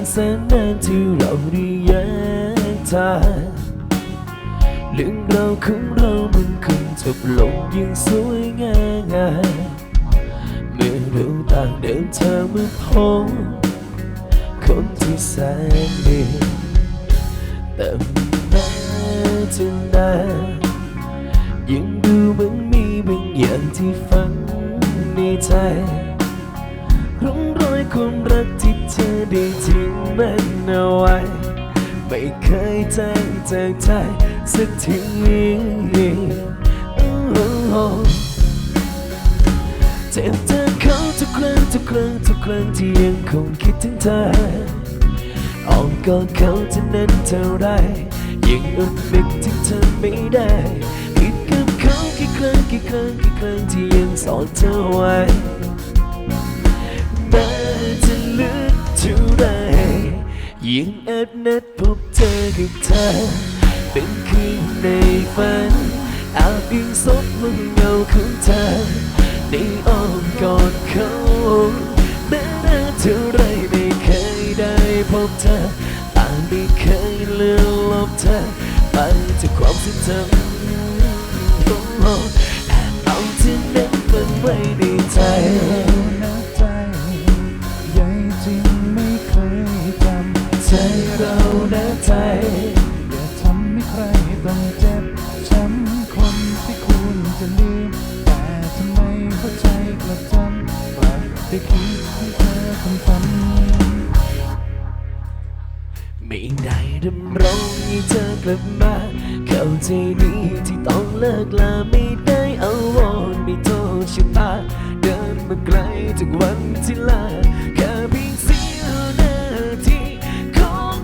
นแสนนานที่เราได้แยกทางเรื่องราวของเรามันคงจบลงอยังสวยงามเมื่อเราต่างเดินทางมาพบคนที่แสนดีแต่แม้จะนานยังดูเหมือนมีบางอย่างที่ฝังในใจร่องรอยความรัก เธอได้ทิ้งมันเอาไว้ ไม่เคยจางจากใจสักทีเจ็บเธอเขาทุกครั้งทุกครั้งทุกครั้งที่ยังคงคิดถึงเธอออมกอดเขาจะนั้นเท่าไรยังอดนึกถึงเธอไม่ได้ผิดกับเขากี่ครั้งกี่ครั้งกี่ครั้งที่ยังสอนเธอไว้ ยังแอบนัดพบเธอกับเธอ เป็นคืนในฝันอาบอิงซบมึงเงาของเธอ ในอ้อมกอดเขาแม้นานเท่าไรไม่เคยได้พบเธอต่างไม่เคยเลือนลบเธอ ไปจากความทรงจำโอ้แอบเอาที่นั้นฝังไว้ในใจ ใจเราน้าใจอย่าทำให้ใครต้องเจ็บช้ำคนที่คุณจะลืม แต่ทำไมหัวใจกลับจำกลับได้คิดให้เธอคำซ้ำไม่ได้ดำรงให้เธอกลับมา เข้าใจดีที่ต้องเลิกลาไม่ได้เอาวอนไม่โทษชะตาเดินมาไกลจากวันที่ลา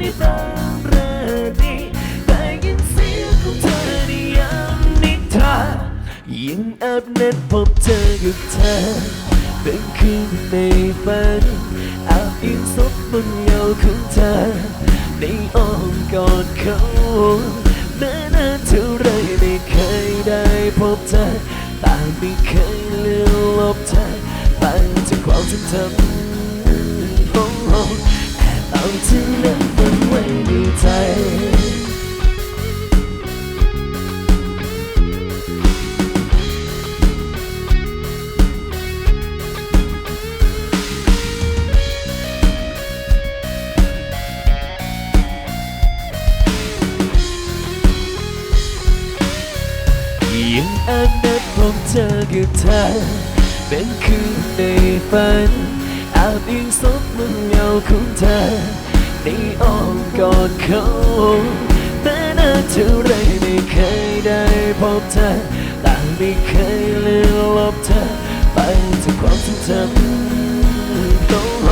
ของในตามรดีแต่ยินเสียงของเธอในยามนิทรายังแอบนัดพบเจอกับเธอเป็นคืนในฝันอาบอิงซบบนเงาของเธอ ในอ้อมกอดเขาแม้นานเท่าไรไม่เคยได้พบเธอต่างไม่เคยเลือนลบเธอไปจากความทรงจำโอ้โหแอบเอาที่นั้น ยังอันนัดพบเจอกับเธอเป็นคืนในฝันอาบอิงซบมึงเงาของเธอในอ้อมกอดเขาแม้นานเท่าไรไม่เคยได้พบเธอต่างไม่เคยเลือนลบเธอ ไปจากความทรงจำโอ้โห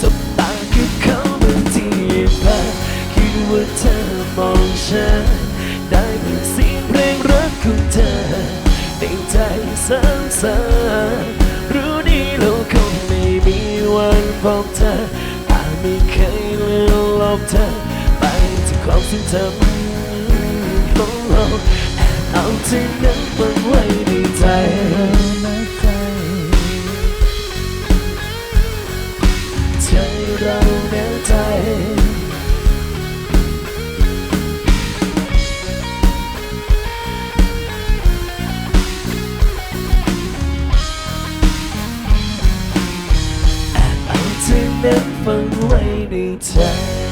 สบตาคือเขาเหมือที่ผ่านคิดว่าเธอมองฉันได้เพียงเสียงเพลงรักของเธอ ใจซ้ำๆรู้ดีเราคงไม่มีวันพบเธออาจไม่เคยลืมลบเธอไปจากความทรงจำของเราแอบเอาที่นั้นฝังไว้ในใจ แอบเอ